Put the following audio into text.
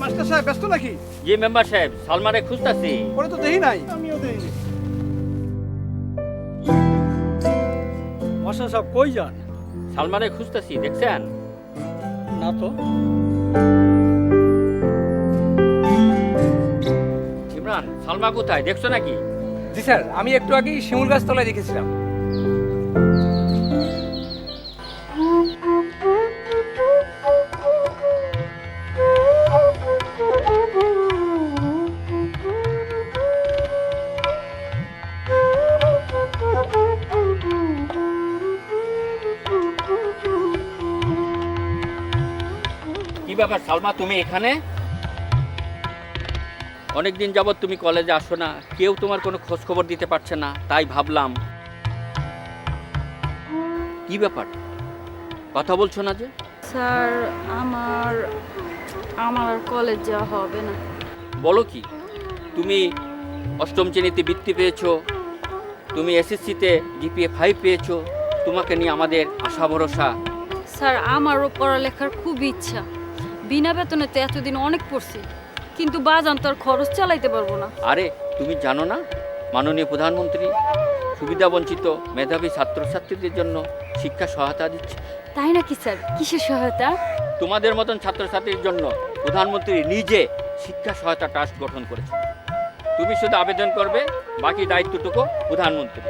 ব্যস্ত নাকি? জি মেম্বার সাহেব সালমারে খুঁজতাছি। পরে তো দেখি নাই। আমিও মাস্টার সাহেব কই যান? সালমারে খুঁজতাছি দেখছেন? না তো। ইমরান সালমা কোথায়? দেখছ নাকি? জি স্যার আমি একটু আগেই শিমুল গাছ তলায় দেখেছিলাম। ব্যাপার সালমা তুমি এখানে? অনেকদিন যাবৎ তুমি কলেজে আসো না কেউ তোমার কোনো খোঁজ খবর দিতে পারছে না তাই ভাবলাম। কি ব্যাপার? কথা বলছো না যে? স্যার আমার আমার কলেজ যাওয়া হবে না। বলো কি তুমি অষ্টম শ্রেণীতে বৃত্তি পেয়েছ তুমি এসএসসিতে জিপিএ ফাইভ পেয়েছ তোমাকে নিয়ে আমাদের আশা ভরসা। স্যার আমারও পড়ালেখার খুব ইচ্ছা। বিনা বেতনে তো এতদিন অনেক পড়ছি কিন্তু বাজান তো আর খরচ চালাইতে পারব না। আরে তুমি জানো না? মাননীয় প্রধানমন্ত্রী সুবিধাবঞ্চিত মেধাবী ছাত্রছাত্রীদের জন্য শিক্ষা সহায়তা দিচ্ছে। তাই নাকি স্যার? কিসের সহায়তা? তোমাদের মতন ছাত্রছাত্রীর জন্য প্রধানমন্ত্রী নিজে শিক্ষা সহায়তা ট্রাস্ট গঠন করেছে। তুমি শুধু আবেদন করবে বাকি দায়িত্বটুকু প্রধানমন্ত্রী